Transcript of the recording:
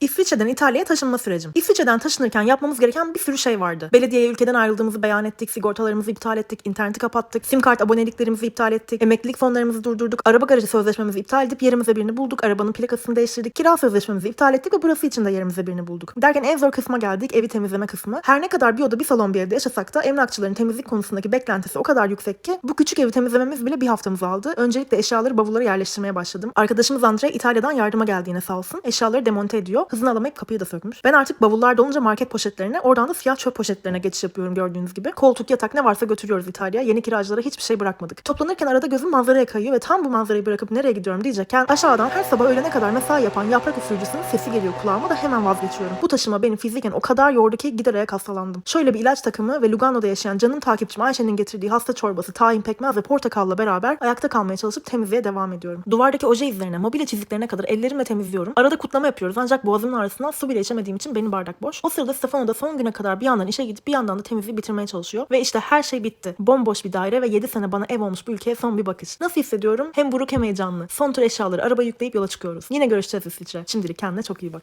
İsviçre'den İtalya'ya taşınma sürecim. İsviçre'den taşınırken yapmamız gereken bir sürü şey vardı. Belediyeye ülkeden ayrıldığımızı beyan ettik, sigortalarımızı iptal ettik, interneti kapattık, sim kart aboneliklerimizi iptal ettik, emeklilik fonlarımızı durdurduk, araba garajı sözleşmemizi iptal edip yerimize birini bulduk, arabanın plakasını değiştirdik, kira sözleşmemizi iptal ettik ve burası için de yerimize birini bulduk. Derken en zor kısma geldik, evi temizleme kısmı. Her ne kadar bir oda bir salon bir evde yaşasak da emlakçıların temizlik konusundaki beklentisi o kadar yüksek ki bu küçük evi temizlememiz bile bir haftamızı aldı. Öncelikle eşyaları bavullara yerleştirmeye başladım. Arkadaşımız Andre İtalya'dan yardıma geldiğine sağ olsun. Eşyaları demonte ediyor. Hızını alamayıp kapıyı da sökmüş. Ben artık bavullar dolunca market poşetlerine, oradan da siyah çöp poşetlerine geçiş yapıyorum gördüğünüz gibi. Koltuk, yatak ne varsa götürüyoruz İtalya'ya. Yeni kiracılara hiçbir şey bırakmadık. Toplanırken arada gözüm manzaraya kayıyor ve tam bu manzarayı bırakıp nereye gidiyorum diyecekken aşağıdan her sabah öğlene kadar mesai yapan yaprak üfürücüsünün sesi geliyor kulağıma da hemen vazgeçiyorum. Bu taşıma beni fiziken o kadar yordu ki giderek hastalandım. Şöyle bir ilaç takımı ve Lugano'da yaşayan canım takipçim Ayşe'nin getirdiği hasta çorbası, tahin pekmez ve portakalla beraber ayakta kalmaya çalışıp temizliğe devam ediyorum. Duvardaki oje izlerine, mobilya çiziklerine kadar ellerimle temizliyorum. Arada kutlama yapıyoruz ancak boğazımın arasından su bile içemediğim için benim bardak boş. O sırada Stefano da son güne kadar bir yandan işe gidip bir yandan da temizliği bitirmeye çalışıyor. Ve işte her şey bitti. Bomboş bir daire ve 7 sene bana ev olmuş bu ülkeye son bir bakış. Nasıl hissediyorum? Hem buruk hem heyecanlı. Son tur eşyaları araba yükleyip yola çıkıyoruz. Yine görüşeceğiz İsviçre. Şimdilik kendine çok iyi bak.